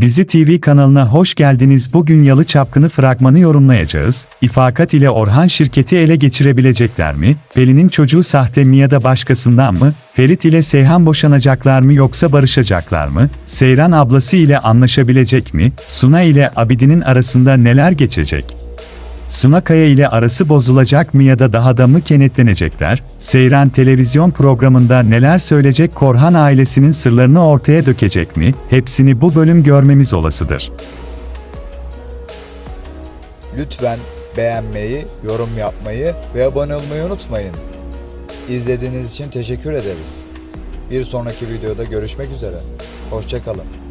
Bizi TV kanalına hoş geldiniz. Bugün Yalı Çapkını fragmanı yorumlayacağız. İfakat ile Orhan şirketi ele geçirebilecekler mi? Pelin'in çocuğu sahte mi ya da başkasından mı? Ferit ile Seyhan boşanacaklar mı yoksa barışacaklar mı? Seyran ablası ile anlaşabilecek mi? Suna ile Abidin'in arasında neler geçecek? Suna Kaya ile arası bozulacak mı ya da daha da mı kenetlenecekler? Seyran televizyon programında neler söyleyecek Korhan ailesinin sırlarını ortaya dökecek mi? Hepsini bu bölüm görmemiz olasıdır. Lütfen beğenmeyi, yorum yapmayı ve abone olmayı unutmayın. İzlediğiniz için teşekkür ederiz. Bir sonraki videoda görüşmek üzere. Hoşçakalın.